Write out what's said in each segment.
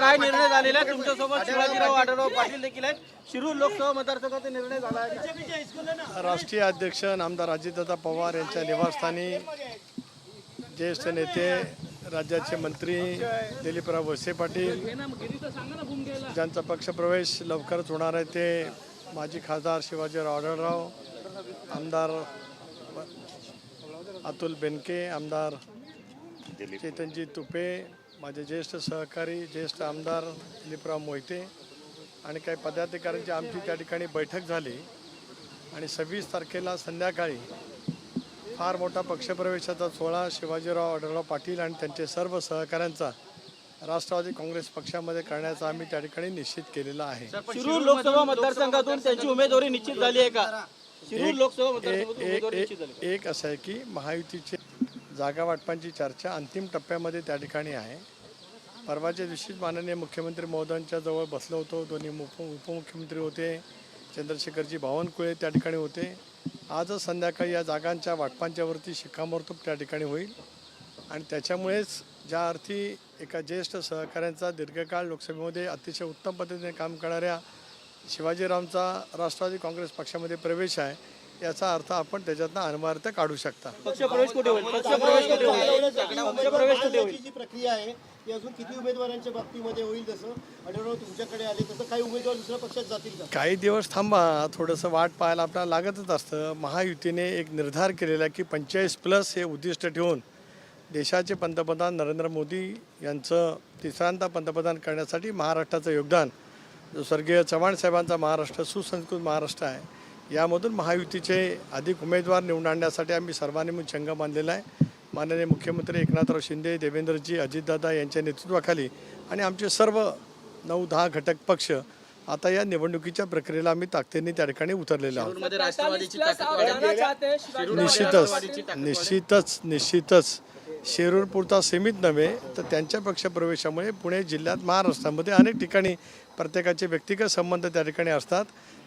काय निर्णय झालेला आहे? तुमच्यासोबत शिवाजीराव आढळराव पाटील देखील आहेत. शिरूर लोकसभा मतदारसंघाचा निर्णय झाला आहे. राष्ट्रीय अध्यक्ष आमदार अजितदादा पवार यांच्या निवासस्थानी ज्येष्ठ नेते राज्याचे मंत्री दिलीपराव वळसे पाटील ज्यांचा पक्षप्रवेश लवकरच होणार आहे ते माजी खासदार शिवाजीराव आढळराव आमदार अतुल बेनके आमदार चेतनजी तुपे माझे ज्येष्ठ सहकारी ज्येष्ठ आमदार दिलीपराव मोहिते आणि काही पदाधिकाऱ्यांची आमची त्या ठिकाणी बैठक झाली. आणि सव्वीस तारखेला संध्याकाळी फार मोठा पक्षप्रवेशाचा सोहळा शिवाजीराव आढळराव पाटील आणि त्यांचे सर्व सहकाऱ्यांचा राष्ट्रवादी काँग्रेस पक्षामध्ये करण्याचा आम्ही त्या ठिकाणी निश्चित केलेला आहे. शिरूर लोकसभा मतदारसंघातून त्यांची उमेदवारी निश्चित झाली आहे का? शिरूर लोकसभा एक मतदारसंघातून एक उमेदवारी निश्चित झाली एक एक असं आहे की महायुतीचे जागा वाटपांची चर्चा अंतिम टप्प्यामध्ये त्या ठिकाणी आहे. परवाच्या दिवशीच माननीय मुख्यमंत्री महोदयांच्या जवळ बसलो होतो. दोन्ही उप उपमुख्यमंत्री होते. चंद्रशेखरजी बावनकुळे त्या ठिकाणी होते. आजच संध्याकाळी या जागांच्या वाटपांच्यावरती शिक्कामोर्तब त्या ठिकाणी होईल. आणि त्याच्यामुळेच ज्या अर्थी एका ज्येष्ठ सहकाऱ्यांचा दीर्घकाळ लोकसभेमध्ये अतिशय उत्तम पद्धतीने काम करणाऱ्या शिवाजीरावांचा राष्ट्रवादी काँग्रेस पक्षामध्ये प्रवेश आहे याचा अर्थ आपण त्याच्यातनं अनिवार्थ काढू शकता. पक्षप्रवेश कुठे होईल? पक्षप्रवेश कुठे होईल? पक्षप्रवेश कुठे होईल? जी प्रक्रिया आहे ती अजून किती उमेदवारांच्या बाबतीमध्ये होईल आढळराव तुमच्याकडे आले तसं काही उमेदवार दुसऱ्या पक्षात जातील का? काही दिवस थांबा थोडंसं वाट पाहायला आपल्याला लागतच असतं. महायुतीने एक निर्धार केलेला आहे की पंचेचाळीस प्लस हे उद्दिष्ट ठेवून देशाचे पंतप्रधान नरेंद्र मोदी यांचं तिसऱ्यांदा पंतप्रधान करण्यासाठी महाराष्ट्राचं योगदान. जो स्वर्गीय चव्हाण साहेबांचा महाराष्ट्र सुसंस्कृत महाराष्ट्र आहे. यामधून महायुतीचे अधिक उमेदवार निवडून आणण्यासाठी आम्ही सर्वांनी मिळून चंग बांधलेला आहे. माननीय मुख्यमंत्री एकनाथराव शिंदे देवेंद्रजी अजितदादा यांच्या नेतृत्वाखाली आणि आमचे सर्व नऊ दहा घटक पक्ष आता या निवडणुकीच्या प्रक्रियेला आम्ही ताकदीने त्या ठिकाणी उतरलेलो आहोत. निश्चितच निश्चितच निश्चितच. शेरूरपुरता सीमित नव्हे तर त्यांच्या पक्षप्रवेशामुळे पुणे जिल्ह्यात महाराष्ट्रामध्ये अनेक ठिकाणी प्रत्येकाचे व्यक्तिगत संबंध त्या ठिकाणी असतात.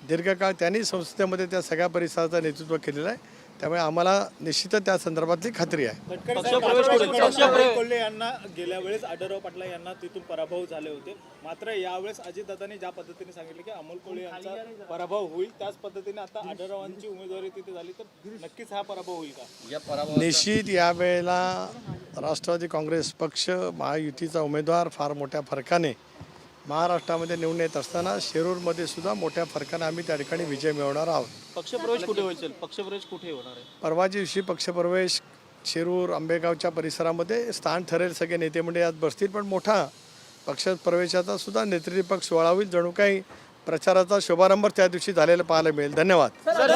दीर्घकाळ त्यांनी संस्थेमध्ये त्या सगळ्या परिसराचं नेतृत्व केलेलं आहे. त्यामुळे आम्हाला निश्चितच त्या संदर्भातली खात्री आहे. कोल्हे यांना गेल्या वेळेस आढळराव पाटला यांना तिथून पराभव झाले होते. मात्र यावेळेस अजितदादांनी ज्या पद्धतीने सांगितलं की अमोल कोल्हे यांचा पराभव होईल त्याच पद्धतीने आता आढळरावांची उमेदवारी तिथे झाली. तर नक्कीच हा पराभव होईल का? निश्चित यावेळेला राष्ट्रवादी काँग्रेस पक्ष महायुतीचा उमेदवार फार मोठ्या फरकाने महाराष्ट्रामध्ये निवडून येत असताना शिरूरमध्ये सुद्धा मोठ्या फरकाने आम्ही त्या ठिकाणी विजय मिळवणार आहोत. पक्षप्रवेश कुठे होईल? पक्षप्रवेश कुठे होणार आहे? परवाच्या दिवशी पक्षप्रवेश शिरूर आंबेगावच्या परिसरामध्ये स्थान ठरेल. सगळे नेते मंडळी आज बसतील पण मोठा पक्ष प्रवेशाचा सुद्धा नेतृत्व सोहळा होईल. जणू काही प्रचाराचा शुभारंभ त्या दिवशी झालेला पाहायला मिळेल. धन्यवाद.